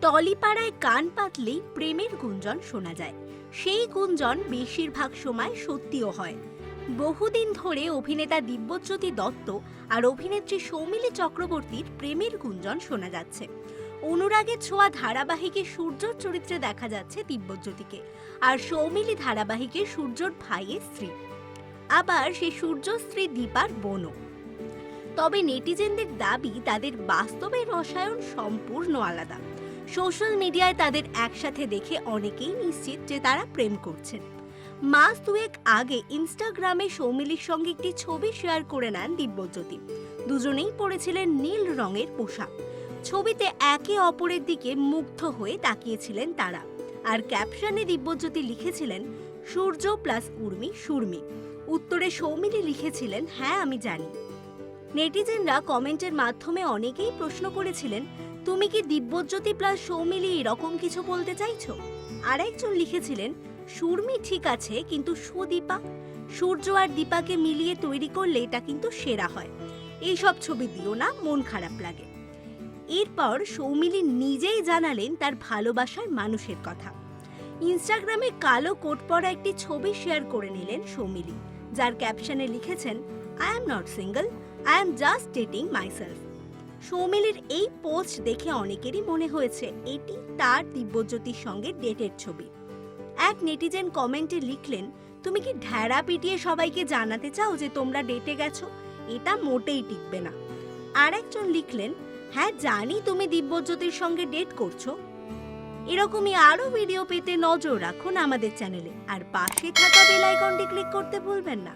টলিপাড়ায় কান পাতলেই প্রেমের গুঞ্জন শোনা যায়। সেই গুঞ্জন বেশিরভাগ সময় সত্যিও হয়। বহুদিন ধরে অভিনেতা দিব্যজ্যোতি দত্ত আর অভিনেত্রী সৌমিলি চক্রবর্তীর প্রেমের গুঞ্জন শোনা যাচ্ছে। অনুরাগের ছোঁয়া ধারাবাহিকে সূর্যর চরিত্রে দেখা যাচ্ছে দিব্যজ্যোতিকে আর সৌমিলি ধারাবাহিকে সূর্যর ভাইয়ের স্ত্রী। আবার সে সূর্য স্ত্রী দীপার বোনও। তবে নেটিজেনদের দাবি তাদের বাস্তবের রসায়ন সম্পূর্ণ আলাদা। সোশ্যাল মিডিয়ায় তাদের একসাথে দেখে অনেকেই নিশ্চিত যে তারা প্রেম করছেন। মাস দুয়েক আগে ইনস্টাগ্রামে সৌমিলির সঙ্গে একটি ছবি শেয়ার করে নেন দিব্যজ্যোতি। দুজনেই পরেছিলেন নীল রঙের পোশাক। ছবিতে একে অপরের দিকে মুগ্ধ হয়ে তাকিয়েছিলেন তারা। আর ক্যাপশনে দিব্যজ্যোতি লিখেছিলেন, সূর্য প্লাস উর্মি, সুরমি। উত্তরে সৌমিলি লিখেছিলেন হ্যাঁ আমি জানি। নেটিজেনরা কমেন্টের মাধ্যমে অনেকেই প্রশ্ন করেছিলেন তুমি কি দিব্যজ্যোতি প্লাস সৌমিলি এরকম কিছু বলতে চাইছো? আর একজন লিখেছিলেন, সুরমি ঠিক আছে, কিন্তু সুদীপা, সূর্য আর দীপাকে মিলিয়ে তৈরি করলে এটা কিন্তু সেরা হয়। এইসব ছবি দিও না, মন খারাপ লাগে। এরপর সৌমিলি নিজেই জানালেন তার ভালোবাসার মানুষের কথা। ইনস্টাগ্রামে কালো কোট পরা একটি ছবি শেয়ার করে নিলেন সৌমিলি, যার ক্যাপশনে লিখেছেন I am not single I am just dating myself সৌমিলির এই পোস্ট দেখে অনেকেরই মনে হয়েছে, এটি তার দিব্যজ্যোতির সঙ্গে ডেটের ছবি। এক নেটিজেন কমেন্টে লিখলেন, তুমি কি ঢেড়া পিটিয়ে সবাইকে জানাতে চাও যে তোমরা ডেটে গেছো? এটা মোটেই টিকবে না। আর একজন লিখলেন হ্যাঁ জানি তুমি দিব্যজ্যোতির সঙ্গে ডেট করছ। এরকমই আরও ভিডিও পেতে নজর রাখুন আমাদের চ্যানেলে। আর পাশে থাকা বেল আইকনটি ক্লিক করতে ভুলবেন না।